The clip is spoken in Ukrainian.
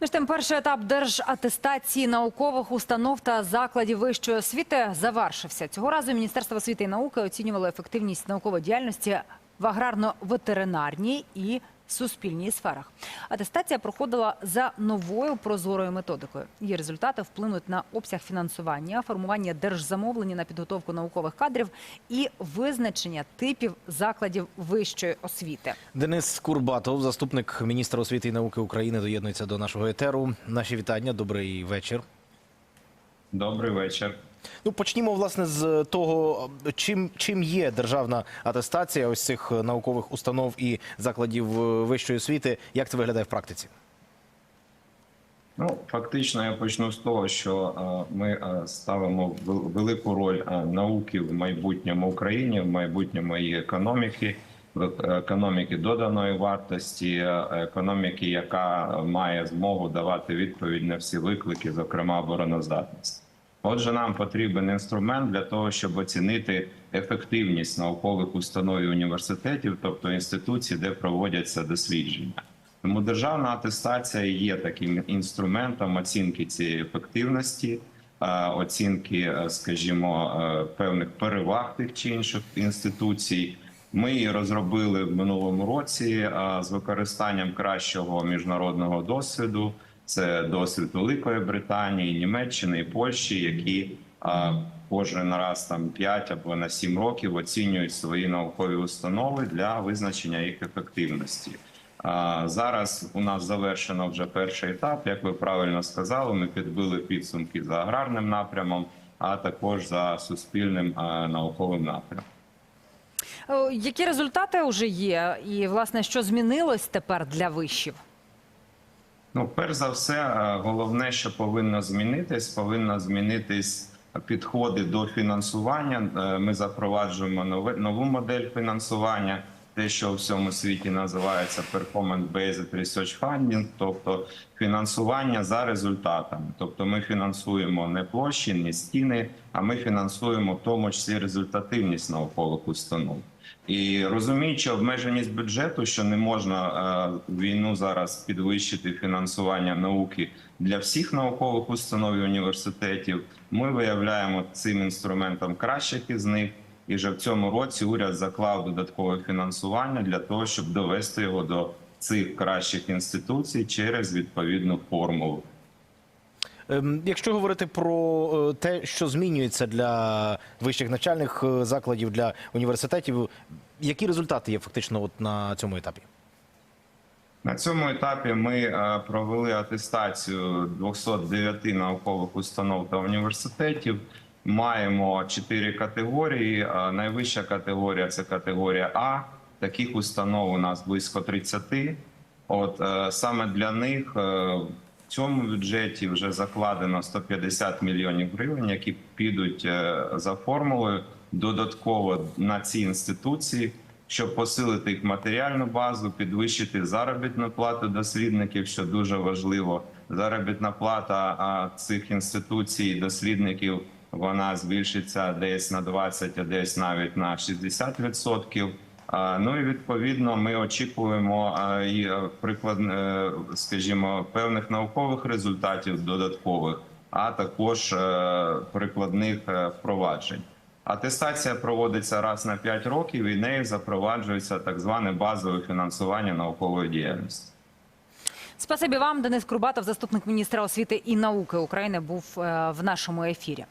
Між тим, перший етап держатестації наукових установ та закладів вищої освіти завершився. Цього разу Міністерство освіти і науки оцінювало ефективність наукової діяльності в аграрно-ветеринарній і суспільній сферах. Атестація проходила за новою прозорою методикою. Її результати вплинуть на обсяг фінансування, формування держзамовлення на підготовку наукових кадрів і визначення типів закладів вищої освіти. Денис Курбатов, заступник міністра освіти і науки України, доєднується до нашого етеру. Наші вітання. Добрий вечір. Добрий вечір. Ну почнімо власне з того, чим чим є державна атестація ось цих наукових установ і закладів е, вищої освіти. Як це виглядає в практиці? Ну фактично, я почну з того, що е, ми е, ставимо велику роль науки в майбутньому Україні, в майбутньому її економіки, в економіки доданої вартості, економіки, яка має змогу давати відповідь на всі виклики, зокрема обороноздатність. Отже, нам потрібен інструмент для того, щоб оцінити ефективність наукових установ і університетів, тобто інституцій, де проводяться дослідження. Тому державна атестація є таким інструментом оцінки цієї ефективності, оцінки, е, скажімо, е, певних переваг тих чи інших інституцій. Ми її розробили в минулому році з використанням кращого міжнародного досвіду. Це досвід Великої Британії, Німеччини і Польщі, які кожен раз там 5 або на 7 років оцінюють свої наукові установи для визначення їх ефективності. Зараз у нас завершено вже перший етап. Як ви правильно сказали, ми підбили підсумки за аграрним напрямом, а також за суспільним науковим напрямом. Е, Які результати вже є, і власне що змінилось тепер для вишів? Ну, перш за все, е, головне, що повинно змінитись, повинно змінитись підходи до фінансування. Е, Ми запроваджуємо нову модель фінансування, те, що у всьому світі називається performance-based research funding, тобто фінансування за результатами. Тобто, ми фінансуємо не площі, не стіни, а ми фінансуємо в тому числі результативність наукових установ. І розуміючи обмеженість бюджету, що не можна е, війну зараз підвищити фінансування науки для всіх наукових установ і університетів, ми виявляємо цим інструментом кращих із них. І вже в цьому році уряд заклав додаткове фінансування для того, щоб довести його до цих кращих інституцій через відповідну формулу. Ем, Якщо говорити про е, те, що змінюється для вищих навчальних е, закладів, для університетів, які результати є фактично от на цьому етапі? На цьому етапі ми е, провели атестацію 209 наукових установ та університетів. Маємо чотири категорії. Е, Найвища категорія це категорія А. Таких установ у нас близько 30. От е, саме для них е, в цьому бюджеті вже закладено 150 мільйонів гривень, які підуть за формулою додатково на ці інституції щоб посилити їх матеріальну базу, підвищити заробітну плату дослідників, що дуже важливо. Заробітна плата цих інституцій, дослідників, вона збільшиться десь на 20, а десь навіть на 60%. Ну і відповідно ми очікуємо е, приклад, е, скажімо, певних наукових результатів додаткових, а також е, прикладних впроваджень. Атестація проводиться раз на 5 років, і нею запроваджується так зване базове фінансування наукової діяльності. Спасибі вам, Денис Курбатов, заступник міністра освіти і науки України, був в нашому ефірі.